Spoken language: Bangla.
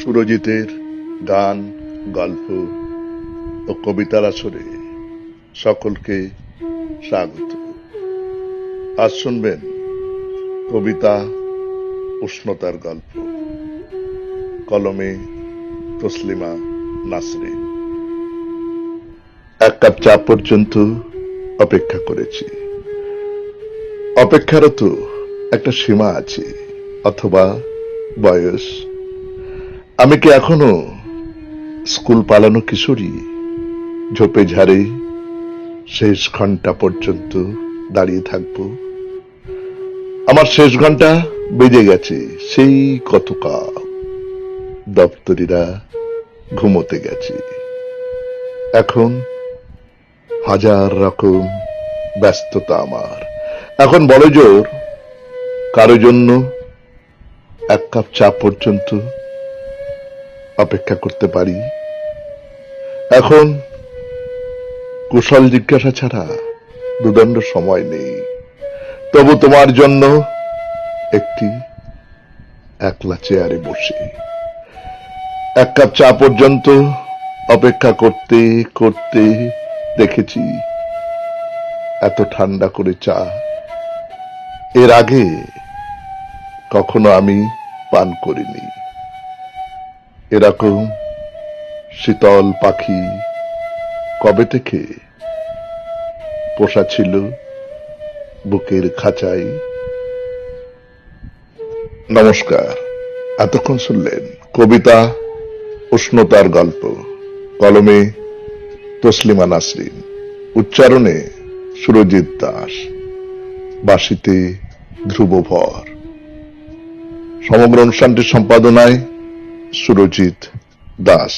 সুরজিতের গান, গল্প ও কবিতার আসরে সকলকে স্বাগত। আজ শুনবেন কবিতা উষ্ণতার গল্প। কলমে তসলিমা নাসরিন এক কাপ চা পর্যন্ত অপেক্ষা করেছি। অপেক্ষারও তো একটা সীমা আছে, অথবা বয়স। আমি কি এখনও স্কুল পালানো কিশোরী? ঝোপে ঝাড়ে শেষ ঘণ্টা পর্যন্ত দাঁড়িয়ে থাকব। আমার শেষ ঘণ্টা বেজে গেছে, সেই কতকাল দপ্তরিরা ঘুমোতে গেছে। এখন হাজার রকম ব্যস্ততা আমার। এখন বড় জোর কারও জন্য এক কাপ চা পর্যন্ত অপেক্ষা করতে পারি। এখন কুশল জিজ্ঞাসা ছাড়া দুদণ্ড সময় নেই। তবু তোমার জন্য একটি একলা চেয়ারে বসে। এক কাপ চা পর্যন্ত অপেক্ষা করতে করতে দেখেছি এত ঠান্ডা করে চা। এর আগে কখনো আমি পান করিনি। এরকম শীতল পাখি কবে থেকে? পোষা ছিল বুকের খাঁচাই নমস্কার, এতক্ষণ শুনলেন কবিতা, উষ্ণতার গল্প, কলমে তসলিমা নাসরিন, উচ্চারণে সুরজিৎ দাস বাসিতে ধ্রুবভর। সমগ্র অনুষ্ঠানটির সম্পাদনায় সুরজিৎ দাস।